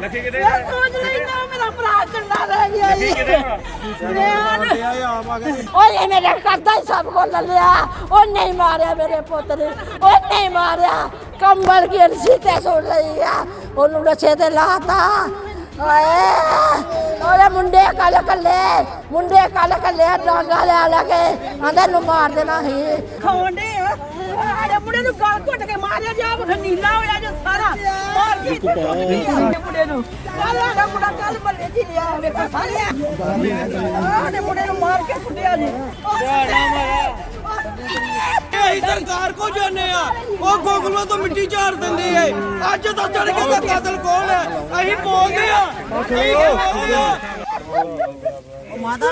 ਲੱਖੀ ਕਿਤੇ ਮੈਂ ਸੋਚ ਰਹੀ ਨਾ ਮੇਰਾ ਭਰਾ ਚੰਡਾ ਰਹਿ ਗਿਆ ਜੀ। ਓਏ ਮੇਰੇ ਕਰਦਾ ਹੀ ਸਭ ਕੋ ਲਿਆ। ਉਹ ਨਹੀਂ ਮਾਰਿਆ ਮੇਰੇ ਪੁੱਤ ਨੇ। ਉਹ ਨਹੀਂ ਮਾਰਿਆ। ਕੰਬਲ ਕੀ ਸੀਤੇ ਸੁੱਟ ਲਈ ਆ। ਉਹਨੂੰ ਨਸ਼ੇ ਤੇ ਲਾਤਾ। ਓਏ ਉਹਦੇ ਮੁੰਡੇ ਕੱਲ ਕੱਲੇ ਮੁੰਡੇ ਕੱਲ ਕੱਲੇ ਡਾਂਗਾ ਲਿਆ ਲੈ ਕੇ ਆਂਦੇ ਨੂੰ ਮਾਰ ਦੇਣਾ ਸੀ। ਖਾਉਂਦੇ ਆ। ਆੜੇ ਮੁੰਡੇ ਨੂੰ ਗਲ ਘੁੱਟ ਕੇ ਮਾਰਿਆ ਜਾ ਉਹ ਨੀਲਾ ਹੋਇਆ ਜੇ ਸਾਰਾ। ਮਾਰ ਕੇ ਮੁੰਡੇ ਨੂੰ। ਕੱਲ ਆੜਾ ਮੁੰਡਾ ਕੱਲ ਬੱਲੇ ਜੀ ਲਿਆ ਵੇਖੋ ਸਾਰੇ। ਆੜੇ ਮੁੰਡੇ ਨੂੰ ਮਾਰ ਕੇ ਕੁੱਟਿਆ ਜੀ। ਅਸੀਂ ਸਰਕਾਰ ਕੋ ਜਾਣੇ ਆ? ਉਹ ਗੋਗਲੋਂ ਤੋਂ ਮਿੱਟੀ ਝਾੜ ਦਿੰਦੀ ਏ। ਅੱਜ ਤਾਂ ਚੜ ਕੇ ਦਾ ਕਾਤਲ ਕੌਣ ਹੈ ਅਸੀਂ ਬੋਲਦੇ ਆ। ਅਸੀਂ ਬੋਲਦੇ ਆ। ਮਾਤਾ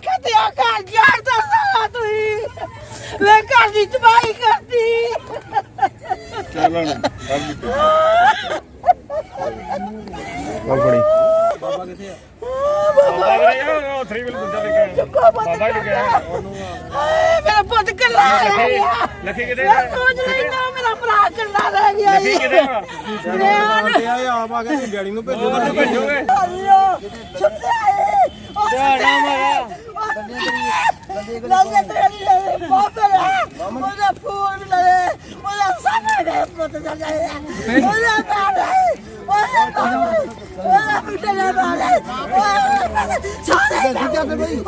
ਕਹਿੰਦੇ ਆ? ਘਰ ਜਾੜ ਦਾ ਸਾਰਾ ਤੁਸੀਂ। ਮੈਂ ਘਰ ਦੀ ਤਬਾਹੀ ਕਰਦੀ ਚੱਲਣ। ਬਾਬਾ ਕਿੱਥੇ ਆ? ਬਾਬਾ ਕਿੱਥੇ ਆ? ਉਹ 3 ਵੀਲ ਦੂਜਾ ਲੈ ਕੇ ਬਾਬਾ ਆਇਆ ਹਾਏ, ਮੇਰਾ ਪੁੱਤ ਕੱਲਾ ਰਹਿ ਗਿਆ। ਲੱਖੀ ਕਿਤੇ ਸੋਚ ਨਾ ਮੇਰਾ ਭਰਾ ਕੱਲਾ ਰਹਿ ਗਿਆ ਲੱਖੀ ਕਿਤੇ ਮੈਂ ਆਪ ਆ ਕੇ ਡੈਡੀ ਨੂੰ ਭੇਜੋ ਭੇਜੋਗੇ? ਦਿਹਾੜਾ ਮਾਰਾ ਲੱਗੇ ਤੇਰੀ ਲੈ ਬਾਬਾ ਉਹਦਾ ਫੋਨ ਲੈ ਉਹਦਾ ਸਾਹਮਣੇ ਦੇ ਪੁੱਤ ਜਾ ਜਾਏ ਉਹਦਾ ਬਾਬਾ ਉਹਦਾ ਬਾਬਾ ਉਹਦਾ ਪੁੱਤ ਲੈ ਬਾਬਾ ਸਾਰੇ ਦੂਜਾ ਤੇ ਬਈ।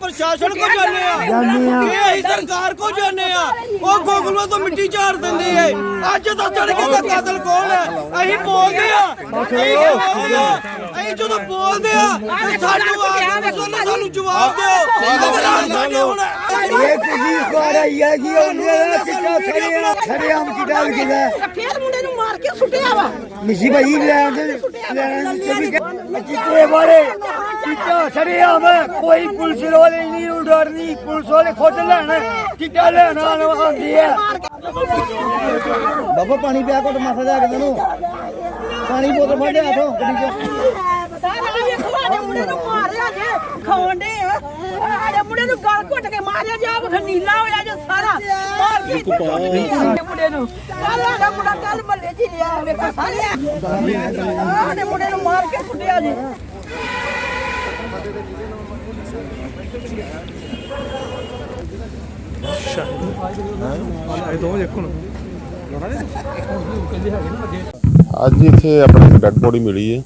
ਪ੍ਰਸ਼ਾਸਨ ਕੋ ਜਾਣੇ ਆ। ਇਹ ਅਸੀਂ ਸਰਕਾਰ ਕੋ ਜਾਣੇ ਆ। ਉਹ ਗੋਗਲੋਂ ਤੋਂ ਮਿੱਟੀ ਝਾੜ ਦਿੰਦੀ ਏ ਅੱਜ ਤਾਂ ਚੜ ਕੇ ਦਾ ਕਾਤਲ ਕੌਣ ਹੈ ਅਸੀਂ ਬੋਲਦੇ ਆ। ਅਸੀਂ ਬੋਲਦੇ ਆ ਅਸੀਂ ਜਦੋਂ ਬੋਲਦੇ ਆ ਤੇ ਸਾਨੂੰ ਆ ਸਾਨੂੰ ਜਵਾਬ ਦਿਓ। ਸਾਡੇ ਹੁਣ ਇਹ ਤੁਸੀਂ ਸਵਾਰ ਆਈ ਹੈ ਜੀ ਉਹਨੇ ਦਾ ਚਿੱਟਾ ਸੜਿਆ ਸੜਿਆਮ ਚਿੱਟਾ ਵਿਕਦਾ ਫੇਰ ਮੁੰਡੇ ਨੂੰ ਮਾਰ ਕੇ ਸੁੱਟਿਆ ਵਾ। ਮਿਸੀ ਭਾਈ ਲੈਣ ਦੇ। ਚਿੱਟਾ ਸੜਿਆਮ ਕੋਈ ਪੁਲਿਸ ਵਾਲੇ ਨਹੀਂ ਨੂੰ ਡਰ ਨਹੀਂ। ਪੁਲਿਸ ਵਾਲੇ ਖੁਦ ਲੈਣ ਚਿੱਟਾ ਲੈਣ ਆਉਂਦੀ ਹੈ। ਬਾਬਾ ਪਾਣੀ ਪਿਆ ਕੋਟ ਮਾਸਾ ਜਾ ਕੇ ਤੈਨੂੰ ਪਾਣੀ ਬੋਤਲ ਫੜਿਆ ਹੱਥੋਂ ਗੱਡੀ ਚੋਂ। ਸਾਰਾ ਵੇਖੋ ਆੜੇ ਮੁੰਡੇ ਨੂੰ ਮਾਰਿਆ ਜੇ ਖਾਉਂਦੇ ਆ ਆੜੇ ਮੁੰਡੇ ਨੂੰ ਗਲ ਘੁੱਟ ਕੇ ਮਾਰਿਆ ਜਾ ਉਹ ਨੀਲਾ ਹੋਇਆ ਜੇ ਸਾਰਾ। ਮਾਰ ਕੇ ਕੁੱਟਿਆ ਮੁੰਡੇ ਨੂੰ। ਕੱਲ ਆੜਾ ਮੁੰਡਾ ਕੱਲ ਬੱਲੇ ਜੀ ਲਿਆ ਵੇਖੋ ਸਾਰੇ। ਆੜੇ ਮੁੰਡੇ ਨੂੰ ਮਾਰ ਕੇ ਕੁੱਟਿਆ ਜੀ। ਅੱਜ ਇੱਥੇ ਆਪਣੀ ਡੈੱਡ ਬੋਡੀ ਮਿਲੀ ਹੈ।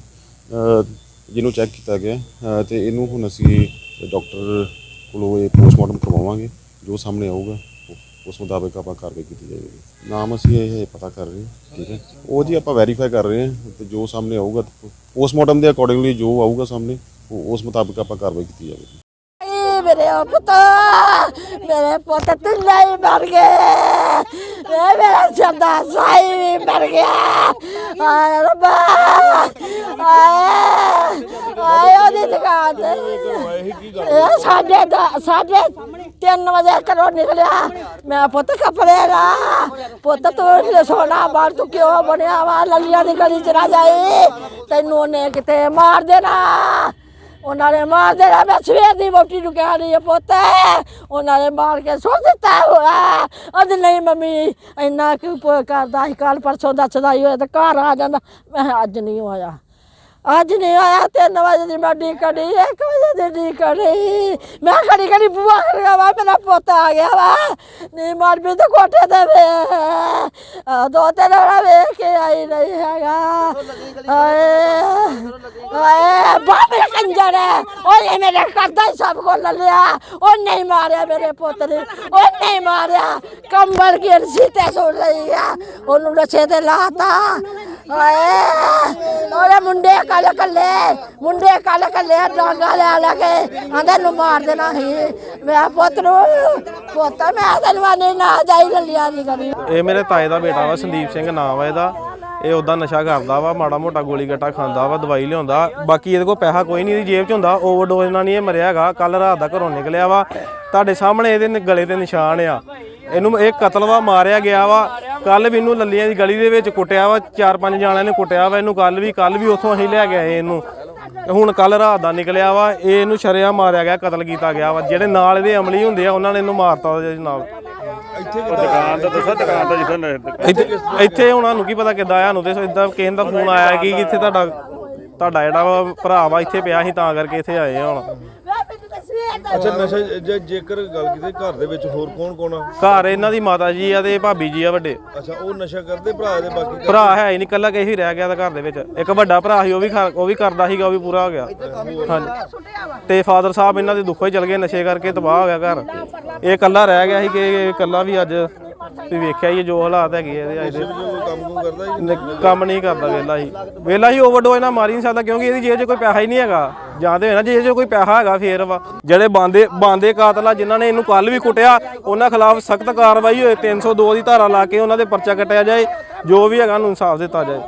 ਜਿਹਨੂੰ ਚੈੱਕ ਕੀਤਾ ਗਿਆ, ਅਹ, ਤੇ ਇਹਨੂੰ ਹੁਣ ਅਸੀਂ ਡਾਕਟਰ ਕੋਲੋਂ ਇਹ ਪੋਸਟਮਾਰਟਮ ਕਰਵਾਵਾਂਗੇ, ਜੋ ਸਾਹਮਣੇ ਆਊਗਾ, ਉਹ- ਉਸ ਮੁਤਾਬਕ ਆਪਾਂ ਕਾਰਵਾਈ ਕੀਤੀ ਜਾਏਗੀ। ਨਾਮ ਅਸੀਂ ਇਹ ਪਤਾ ਕਰ ਰਹੇ ਹਾਂ, ਠੀਕ ਹੈ? ਉਹ ਜੀ ਆਪਾਂ ਵੈਰੀਫਾਈ ਕਰ ਰਹੇ ਹਾਂ, ਤੇ ਜੋ ਸਾਹਮਣੇ ਆਊਗਾ ਪੋਸਟਮਾਰਟਮ ਦੇ ਅਕੋਰਡਿੰਗਲੀ ਜੋ ਆਊਗਾ ਸਾਹਮਣੇ, ਉਹ ਉਸ ਮੁਤਾਬਕ ਆਪਾਂ ਕਾਰਵਾਈ ਕੀਤੀ ਜਾਵੇਗੀ ਏ ਮੇਰੇ ਪੁੱਤ ਮੇਰੇ ਪੁੱਤ ਤਿੰਨੇ ਹੀ ਮਰ ਗਏ। ਏ ਮੇਰਾ ਸ਼ਬਦਾ ਸਾਈ ਵੀ ਮਰ ਗਿਆ। ਆਏ ਰੱਬਾ। ਆਏ ਉਹਦੀ ਦੁਕਾਨ ਤੇ। ਇਹ ਸਾਡੇ ਦਾ ਸਾਡੇ 3 ਵਜੇ ਘਰੋਂ ਨਿਕਲਿਆ। ਮੈਂ ਪੁੱਤ ਕੱਪੜੇ ਲਾ ਪੁੱਤ ਤੂੰ ਸੋਨਾ ਬਾਹਰ ਤੂੰ ਕਿਉਂ ਬਣਿਆ ਵਾ? ਲੱਲੀਆਂ ਦੀ ਗਲੀ ਚ ਨਾ ਜਾਈ। ਤੈਨੂੰ ਉਹਨੇ ਕਿਤੇ ਮਾਰ ਦੇਣਾ। ਉਹਨਾਂ ਨੇ ਮਾਰ ਦੇਣਾ। ਮੈਂ ਸਵੇਰ ਦੀ ਵੋਟੀ ਨੂੰ ਕਹਿ ਰਹੀ ਪੁੱਤ। ਉਹਨਾਂ ਨੇ ਮਾਰ ਕੇ ਸੁੱਟ ਦਿੱਤਾ ਹੋਇਆ। ਅੱਜ ਨਹੀਂ ਮੰਮੀ ਇੰਨਾ ਕਿ ਕਰਦਾ ਸੀ? ਕੱਲ ਪਰਸੋਂ ਦਾ ਚਦਾਈ ਹੋਇਆ ਤਾਂ ਘਰ ਆ ਜਾਂਦਾ। ਮੈਂ ਅੱਜ ਨਹੀਂ ਹੋਇਆ ਅੱਜ ਨਹੀਂ ਆਇਆ, ਤਿੰਨ ਵਜੇ ਦੀ ਮੈਂ ਡੀਕੜੀ ਇੱਕ ਵਜੇ ਦੀ ਡੀ ਡੀਕੜੀ ਮੈਂ ਖੜੀ ਖੜੀ ਬੁਆ ਕਰ ਵਾ, ਮੇਰਾ ਪੁੱਤ ਆ ਗਿਆ ਵਾ। ਨਹੀਂ ਮਾਰ ਵੀ ਤੇ ਕੋਠੇ ਤੇ ਵੇ। ਦੋ ਤਿੰਨ ਵਾਰ ਵੇਖ ਕੇ ਆਈ ਨਹੀਂ ਹੈਗਾ। ਹਾਏ ਬਾਬੇ ਕੰਜਰ, ਓਏ ਮੇਰੇ ਕਰਦਾ ਹੀ ਸਭ ਕੋ ਲਿਆ। ਉਹ ਨਹੀਂ ਮਾਰਿਆ ਮੇਰੇ ਪੁੱਤ ਨੇ, ਉਹ ਨਹੀਂ ਮਾਰਿਆ। ਕੰਬਲ ਕੀ ਸੀਤੇ ਸੁੱਟ ਲਈ ਆ। ਉਹਨੂੰ ਨਸ਼ੇ ਤੇ ਲਾਤਾ। ਹਾਏ ਉਹਦੇ ਮੁੰਡੇ ਕੱਲ ਕੱਲੇ ਮੁੰਡੇ ਕੱਲ ਕੱਲੇ ਡਾਂਗਾ ਲੈ ਲੈ ਕੇ ਆਂਦੇ ਨੂੰ ਮਾਰ ਦੇਣਾ ਸੀ। ਮੈਂ ਪੁੱਤ ਨੂੰ, ਪੁੱਤ, ਮੈਂ ਤੈਨੂੰ ਨਾ ਜਾਈ ਲੱਲਿਆ ਦੀ ਕਰੀ ਇਹ ਮੇਰੇ ਤਾਏ ਦਾ ਬੇਟਾ ਵਾ, ਸੰਦੀਪ ਸਿੰਘ ਨਾਮ ਆ ਇਹਦਾ। ਇਹ ਉਦਾਂ ਨਸ਼ਾ ਕਰਦਾ ਵਾ, ਮਾੜਾ ਮੋਟਾ ਗੋਲੀ ਗੱਟਾ ਖਾਂਦਾ ਵਾ, ਦਵਾਈ ਲਿਆਉਂਦਾ। ਬਾਕੀ ਇਹਦੇ ਕੋਲ ਪੈਸਾ ਕੋਈ ਨਹੀਂ, ਇਹਦੀ ਜੇਬ 'ਚ ਹੁੰਦਾ, ਓਵਰਡੋਜ਼ ਨਾਲ ਨਹੀਂ ਇਹ ਮਰਿਆ ਹੈਗਾ। ਕੱਲ ਰਾਤ ਦਾ ਘਰੋਂ ਨਿਕਲਿਆ ਵਾ। ਤੁਹਾਡੇ ਸਾਹਮਣੇ ਇਹਦੇ ਗਲੇ ਤੇ ਨਿਸ਼ਾਨ ਆ। ਇਹਨੂੰ ਇਹ ਕਤਲ ਵਾ, ਮਾਰਿਆ ਗਿਆ ਵਾ। ਕੱਲ ਵੀ ਇਹਨੂੰ ਲੱਲੀਆਂ ਦੀ ਗਲੀ ਦੇ ਵਿੱਚ ਕੁੱਟਿਆ ਵਾ ਚਾਰ ਪੰਜ ਜਾਣਿਆਂ ਨੇ ਕੁੱਟਿਆ ਵਾ ਇਹਨੂੰ ਕੱਲ ਵੀ ਕੱਲ ਵੀ ਉੱਥੋਂ ਅਸੀਂ ਲੈ ਕੇ ਆਏ ਇਹਨੂੰ। ਹੁਣ ਕੱਲ ਰਾਤ ਦਾ ਨਿਕਲਿਆ ਵਾ ਇਹ ਇਹਨੂੰ ਸ਼ਰਿਆ ਮਾਰਿਆ ਗਿਆ ਕਤਲ ਕੀਤਾ ਗਿਆ ਵਾ। ਜਿਹੜੇ ਨਾਲ ਇਹਦੇ ਅਮਲੀ ਹੁੰਦੇ ਆ ਉਹਨਾਂ ਨੇ ਇਹਨੂੰ ਮਾਰਤਾ ਨਾਲ। ਦੁਕਾਨ ਤਾਂ ਦੱਸੋ ਦੁਕਾਨ ਤਾਂ ਜਿੱਥੇ ਇੱਥੇ ਇੱਥੇ ਹੁਣ ਸਾਨੂੰ ਕੀ ਪਤਾ ਕਿੱਦਾਂ ਆਇਆ ਨੂੰ ਤੇ ਇਦਾਂ ਕਿਸੇ ਦਾ ਫੋਨ ਆਇਆ ਕਿ ਇੱਥੇ ਤੁਹਾਡਾ ਤੁਹਾਡਾ ਜਿਹੜਾ ਭਰਾ ਵਾ ਇੱਥੇ ਪਿਆ ਸੀ ਤਾਂ ਕਰਕੇ ਇੱਥੇ ਆਏ ਆ ਹੁਣ। ਅੱਛਾ ਨਸ਼ਾ ਜੇ ਜੇਕਰ ਗੱਲ ਕੀਤੀ ਘਰ ਦੇ ਵਿੱਚ ਹੋਰ ਕੌਣ ਕੌਣ ਆ? ਘਰ ਇਹਨਾਂ ਦੀ ਮਾਤਾ ਜੀ ਆ ਤੇ ਭਾਬੀ ਜੀ ਆ ਵੱਡੇ। ਅੱਛਾ ਉਹ ਨਸ਼ਾ ਕਰਦੇ ਭਰਾ ਦੇ ਬਾਕੀ ਭਰਾ ਹੈ ਹੀ ਨਹੀਂ ਕੱਲਾ ਕਿਸੇ ਹੀ ਰਹਿ ਗਿਆ ਤਾਂ ਘਰ ਦੇ ਵਿੱਚ। ਇੱਕ ਵੱਡਾ ਭਰਾ ਸੀ ਉਹ ਵੀ ਖਾ- ਉਹ ਵੀ ਕਰਦਾ ਸੀਗਾ ਉਹ ਵੀ ਪੂਰਾ ਹੋ ਗਿਆ। ਹਾਂਜੀ। ਤੇ ਫਾਦਰ ਸਾਹਿਬ ਇਹਨਾਂ ਦੇ ਦੁੱਖੋਂ ਹੀ ਚਲ ਗਏ ਨਸ਼ੇ ਕਰਕੇ ਤਬਾਹ ਹੋ ਗਿਆ ਘਰ। ਇਹ ਕੱਲਾ ਰਹਿ ਗਿਆ ਸੀ ਕਿ ਕੱਲਾ ਵੀ ਅੱਜ ਤੁਸੀਂ ਵੇਖਿਆ ਹੀ ਹੈ ਜੋ ਹਾਲਾਤ ਹੈਗੇ ਆ ਇਹਦੇ ਅੱਜ ਦੇ ਕੰਮ ਕੁਮ ਕਰਦਾ ਜੀ। ਨ- ਕੰਮ ਨਹੀਂ ਕਰਦਾ ਵੇਲਾ ਹੀ। ਵੇਲਾ ਹੀ ਓਵਰਡੋਜ਼ ਨਾਲ ਮਾਰੀ ਨਹੀਂ ਸਕਦਾ ਕਿਉਂਕਿ ਇਹਦੀ ਜੇਬ 'ਚ ਕੋਈ ਪੈਸਾ ਹੀ ਨਹੀਂ ਹੈਗਾ। ਜਾਂਦੇ ਹੋਏ ਨਾ, ਜੇਬ 'ਚ ਕੋਈ ਪੈਸਾ ਹੈਗਾ ਫੇਰ ਵਾ। ਜਿਹੜੇ ਬਾਂਦੇ ਬਾਂਦੇ ਕਾਤਲ ਆ, ਜਿਨ੍ਹਾਂ ਨੇ ਇਹਨੂੰ ਕੱਲ ਵੀ ਕੁੱਟਿਆ, ਉਹਨਾਂ ਖਿਲਾਫ ਸਖਤ ਕਾਰਵਾਈ ਹੋਏ 302 ਦੀ ਧਾਰਾ ਲਾ ਕੇ ਉਹਨਾਂ ਦੇ ਪਰਚਾ ਕੱਟਿਆ ਜਾਏ, ਜੋ ਵੀ ਹੈਗਾ ਨੂੰ ਇਨਸਾਫ ਦਿੱਤਾ ਜਾਏ।